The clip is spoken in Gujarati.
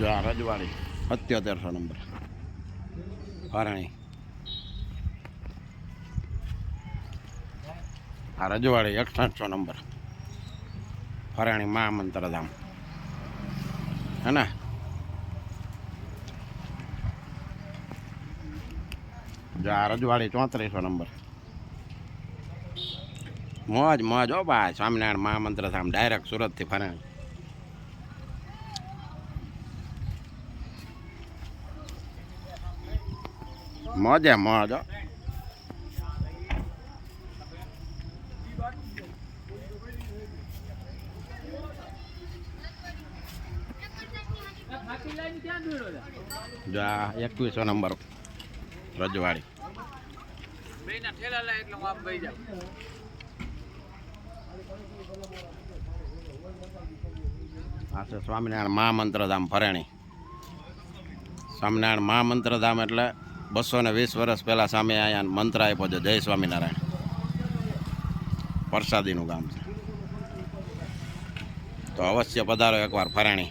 જો રજવાડી. સત્યોતેરસો નંબર. હરણી. આ રજવાડી એકસઠસો નંબર. ફરાણી મહામંત્રધામ. હે ને? જો રજવાડી ચોત્રીસો નંબર. મોજ મોજ હો ભાઈ. સ્વામિનારાયણ મહામંત્રધામ ડાયરેક્ટ સુરતથી ફરાણી. મોજે મોજ હો એકવીસો નંબર રજવાડી આ સ્વામિનારાયણ મહામંત્રધામ ફરેણી સ્વામિનારાયણ મહામંત્રધામ એટલે બસો ને વીસ વર્ષ પહેલાં સામે અહીંયા મંત્ર આપ્યો છે, જય સ્વામિનારાયણ. પરસાદીનું ગામ છે. તો અવશ્ય પધારો એકવાર ફરાણી.